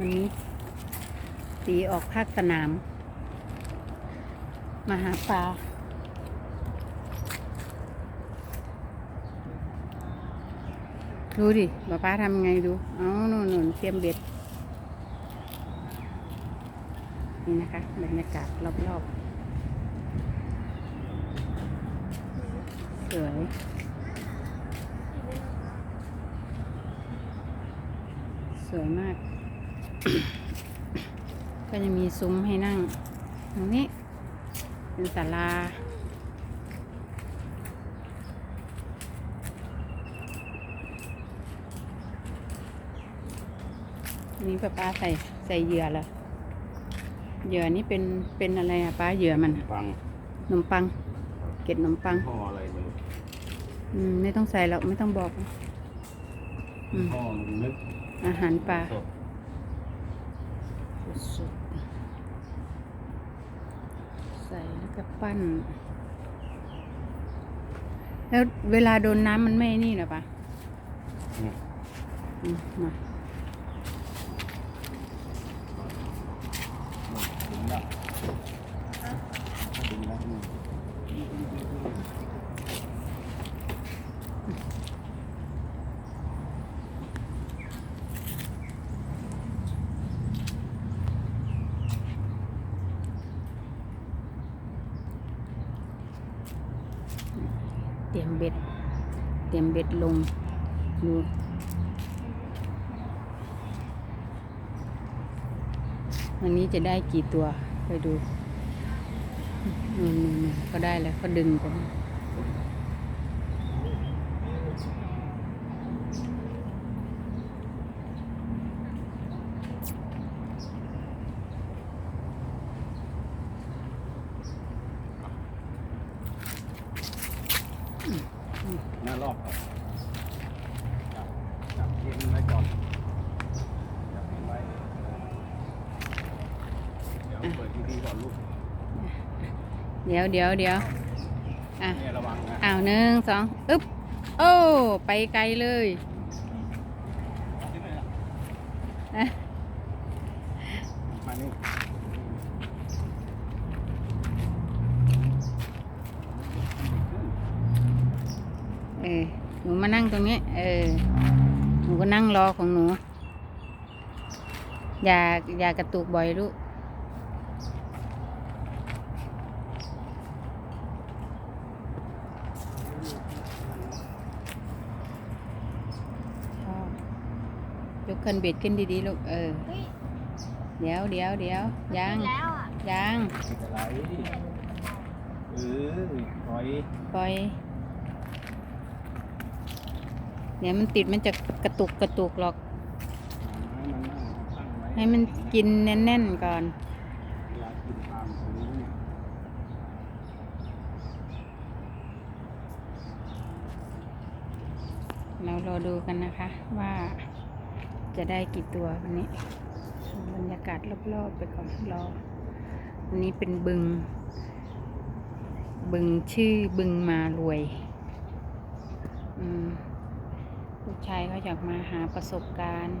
วันนี้ตีออกภาคสนาม มาหาปลาดูดิป้าป้าทำไงดู เอาหนุนหนุนเตรียมเบ็ด นี่นะคะบรรยากาศรอบๆ สวยสวยมาก ก็จะมีซุ้มให้นั่ง ตรงนี้ เป็นศาลาอันนี้ป้าป้าใส่ใส่เหยื่อเหรอเหยื่อนี่เป็นเป็นอะไรอะป้าเหยื่อมันอะฟังขนมปัง เกล็ดขนมปังห่ออะไรไม่รู้อืมไม่ต้องใส่หรอกไม่ต้องบอก อืมห่อมันนึกอาหารปลา สด สุดๆใส่แล้วก็ปั้น แล้วเวลาโดนน้ำมันไม่นี่เหรอปะอืมอืมมา ดึงแล้วดึงแล้วอืม เต รียมเบ็ด เตรียมเบ็ดลงดูวันนี้จะได้กี่ตัว ไปดูนู่นๆๆก็ได้แล้วก็ดึงก่อนารอบครับจับจับเย็นไว้ก่อนจับเย็นไว้เดี๋ยวเปิดทีวีก่อนลูกเดี๋ยวเดี๋ยวเดี๋ยวอะเนี่ยระวังนะอ้าวหนึ่งสองอึ๊บโอ้ไปไกลเลยที่ไหนล่ะนะมานี่ เออ หนูมานั่งตรงนี้ เออ หนูก็นั่งรอของหนู อย่าอย่ากระตุกบ่อยลูกชอบยกคันเบ็ดขึ้นดีๆลูก เออเฮ้ยเดี๋ยวเดี๋ยวเดี๋ยวยังแล้วอะยังติดอะไรเออปล่อยปล่อย เดี๋ยวมันติดมันจะกระตุกกระตุกหรอก ให้มันนั่งตั้งไว้ให้มันกินแน่นๆก่อนเวลากินตามตรงนี้เนี่ยเรารอดูกันนะคะว่าจะได้กี่ตัววันนี้ชมบรรยากาศรอบๆไปก่อนรออันนี้เป็นบึง บึงชื่อบึงมารวย อืม ลูกชายเขาอยากมาหาประสบการณ์